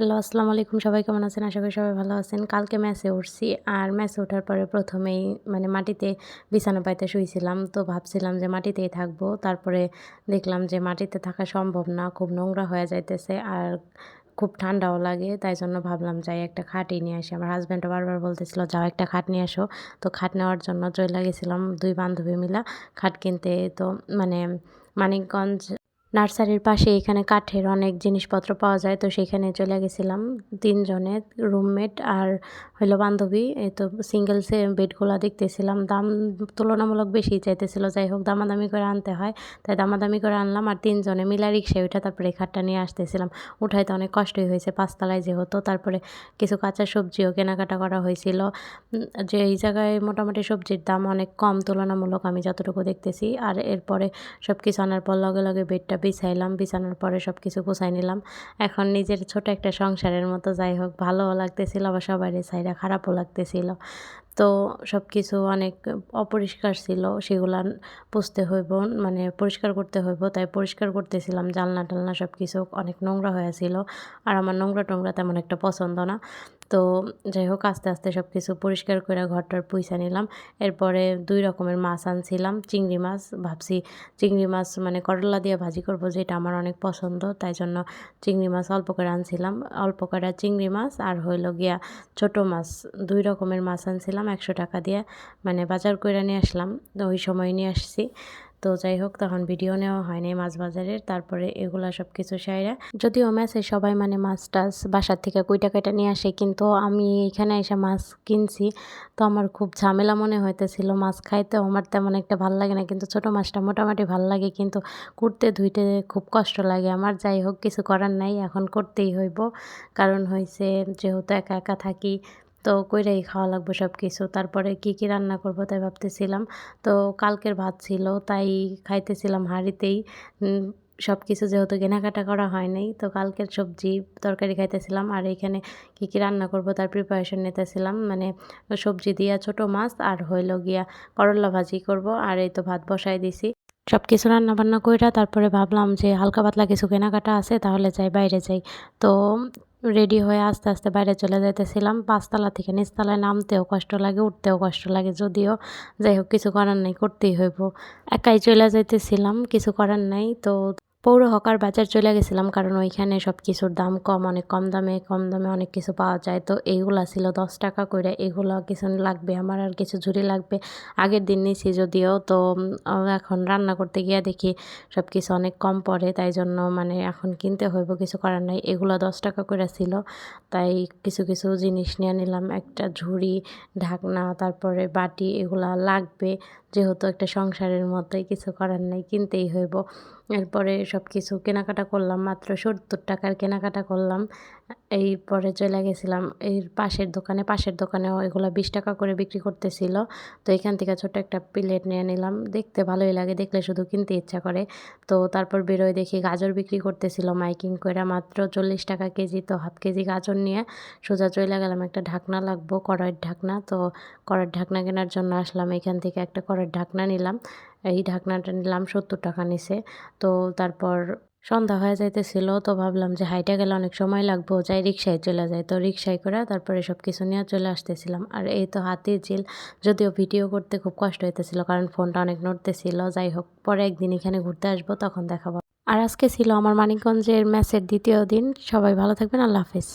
Hello, আসসালামু আলাইকুম। সবাই কেমন আছেন? আশা করি সবাই ভালো আছেন। কালকে ম্যাচে উঠছি আর ম্যাচে ওঠার পরে প্রথমেই মানে মাটিতে বিছানা পাইতে শুয়েছিলাম তো ভাবছিলাম যে মাটিতেই থাকব। তারপরে দেখলাম যে মাটিতে থাকা সম্ভব না। খুব নোংরা হয়ে যাইতেছে আর খুব ঠান্ডাও লাগে। তাই জন্য ভাবলাম যাই একটা খাটই নিয়ে আসি। আমার হাজব্যান্ডও বারবার বলতেছিল, যাও একটা খাট নিয়ে আসো। তো খাট নেওয়ার জন্য চলে গেছিলাম দুই বান্ধবী মিলা। খাট কিনতে তো মানে মানিকগঞ্জ নার্সারির পাশে এখানে কাঠের অনেক জিনিসপত্র পাওয়া যায়, তো সেখানে চলে গেছিলাম তিনজনে, রুমমেট আর হইল বান্ধবী। এই তো সিঙ্গেল বেডগুলো দেখতেছিলাম, দাম তুলনামূলক বেশি চাইতেছিল, যাই হোক দামাদামি করে আনতে হয়। তাই দামাদামি করে আনলাম আর তিনজনে মিলা রিক্সায় ওইটা তারপরে খাটটা নিয়ে আসতেছিলাম। উঠাইতে অনেক কষ্টই হয়েছে, পাঁচতলায় যেহেতু, তারপরে কিছু কাঁচা সবজিও কেনাকাটা করা হয়েছিল। যে এই জায়গায় মোটামুটি সবজির দাম অনেক কম, তুলনামূলক আমি যতটুকু দেখতেছি। আর এরপরে সব কিছু আনার পর লগে লগে বেডটা বিছাইলাম, বিছানোর পরে সব কিছু গুছাই নিলাম। এখন নিজের ছোট একটা সংসারের মতো, যাই হোক, ভালোও লাগতেছিল, আবার সবারই সাইডা খারাপও লাগতেছিল। তো সব কিছু অনেক অপরিষ্কার ছিল, সেগুলা পুষতে হইব মানে পরিষ্কার করতে হইব। তাই পরিষ্কার করতেছিলাম, জানলা টালনা সব কিছু অনেক নোংরা হয়েছিল আর আমার নোংরা টোংরা তেমন একটা পছন্দ না। তো যাই হোক, আস্তে আস্তে সব কিছু পরিষ্কার করে ঘরটার পয়সা নিলাম। এরপরে দুই রকমের মাছ আনছিলাম, চিংড়ি মাছ। ভাবছি চিংড়ি মাছ মানে করলা দিয়ে ভাজি করব, যেটা আমার অনেক পছন্দ। তাই জন্য চিংড়ি মাছ অল্প করে আনছিলাম। অল্প করে চিংড়ি মাছ আর হইল গিয়া ছোট মাছ। দুই রকমের মাছ আনছিলাম। একশো টাকা দিয়ে। মানে বাজার করে নিয়ে আসলাম, তো ওই সময় নিয়ে আসছি। তো যাই হোক, তখন ভিডিও নেওয়া হয়নি মাছ বাজারের, তারপরে এগুলা সব কিছু সাইরা। যদিও ম্যাচে সবাই মানে মাছ টাছ বাসার থেকে কুইটা কাটা নিয়ে আসে, কিন্তু আমি এখানে এসে মাছ কিনছি। তো আমার খুব ঝামেলা মনে হইতেছিল মাছ খাইতে, আমার তেমন একটা ভালো লাগে না, কিন্তু ছোট মাছটা মোটামুটি ভালো লাগে, কিন্তু কুটতে ধুইতে খুব কষ্ট লাগে। আমার যাই হোক, কিছু করার নাই, এখন করতেই হইব। কারণ হয়েছে যেহেতু একা একা থাকি তো কইরাই খাওয়া লাগবে সব কিছু তারপরে কি কি রান্না করব তাই ভাবতেছিলাম। তো কালকের ভাত ছিল, তাই খাইতেছিলাম হাঁড়িতেই। সব কিছু যেহেতু কেনাকাটা করা হয় নাই, তো কালকের সবজি তরকারি খাইতেছিলাম। আর এখানে কি কি রান্না করব তার প্রিপারেশন নিতেছিলাম। মানে সবজি দিয়া ছোট মাছ আর হইল গিয়া করলা ভাজি করব। আর এই তো ভাত বসাই দিছি। সব কিছু রান্না বান্না কইরা তারপরে ভাবলাম যে হালকা পাতলা কিছু কেনাকাটা আছে, তাহলে যাই বাইরে যাই। তো রেডি হয়ে আস্তে আস্তে বাইরে চলে যাইতেছিলাম। পাঁচতলা থেকে নিচতলায় নামতেও কষ্ট লাগে, উঠতেও কষ্ট লাগে, যদিও যাই হোক, কিছু করার নেই, করতেই হইব। একাই চলে যাইতেছিলাম, কিছু করার নাই, তো পৌর হকার বাজার চলে গেছিলাম, কারণ ওইখানে সব কিছুর দাম কম, অনেক কম দামে কম দামে অনেক কিছু পাওয়া যায়। তো এইগুলা ছিল দশ টাকা করে, এগুলো কিছু লাগবে, আমার আর কিছু ঝুড়ি লাগবে। আগের দিন নিছি যদিও, তো এখন রান্না করতে গিয়ে দেখি সব কিছু অনেক কম পড়ে, তাই জন্য মানে এখন কিনতে হইব, কিছু করার নাই। এগুলো দশ টাকা করে ছিল, তাই কিছু কিছু জিনিস নিয়ে নিলাম। একটা ঝুড়ি, ঢাকনা, তারপরে বাটি, এগুলা লাগবে। যেহেতু একটা সংসারের মতোই কিছু করার নাই, কিনতেই হইব। এরপরে সব কিছু কেনাকাটা করলাম, মাত্র সত্তর টাকার কেনাকাটা করলাম। এই পরে চলে গেছিলাম এর পাশের দোকানে পাশের দোকানে এগুলো বিশ টাকা করে বিক্রি করতেছিল। তো এখান থেকে ছোট একটা প্লেট নিয়ে নিলাম, দেখতে ভালোই লাগে, দেখলে শুধু কিনতে ইচ্ছা করে। তো তারপর বেরোয় দেখি গাজর বিক্রি করতেছিল মাইকিং করে মাত্র চল্লিশ টাকা কেজি, তো হাফ কেজি গাজর নিয়ে সোজা চলে গেলাম একটা ঢাকনা লাগবো, কড়াইয়ের ঢাকনা। তো কড়াইয়ের ঢাকনা কেনার জন্য আসলাম, এখান থেকে একটা কড়াইয়ের ঢাকনা নিলাম। এই ঢাকনাটা নিলাম, সত্তর টাকা নিছে। তো তারপর সন্ধ্যা হয়ে যাইতেছিল, তো ভাবলাম যে হাইটে গেলে অনেক সময় লাগবো, যাই রিক্সায় চলে যায় তো রিক্সায় করে তারপরে সব কিছু নিয়ে চলে আসতেছিলাম। আর এই তো হাতির ঝিল, যদিও ভিডিও করতে খুব কষ্ট হইতেছিল, কারণ ফোনটা অনেক নড়তেছিল। যাই হোক, পরে একদিন এখানে ঘুরতে আসব, তখন দেখাবো। আর আজকে ছিল আমার মানিকগঞ্জের ম্যাচের দ্বিতীয় দিন। সবাই ভালো থাকবেন, আল্লাহ হাফিজ।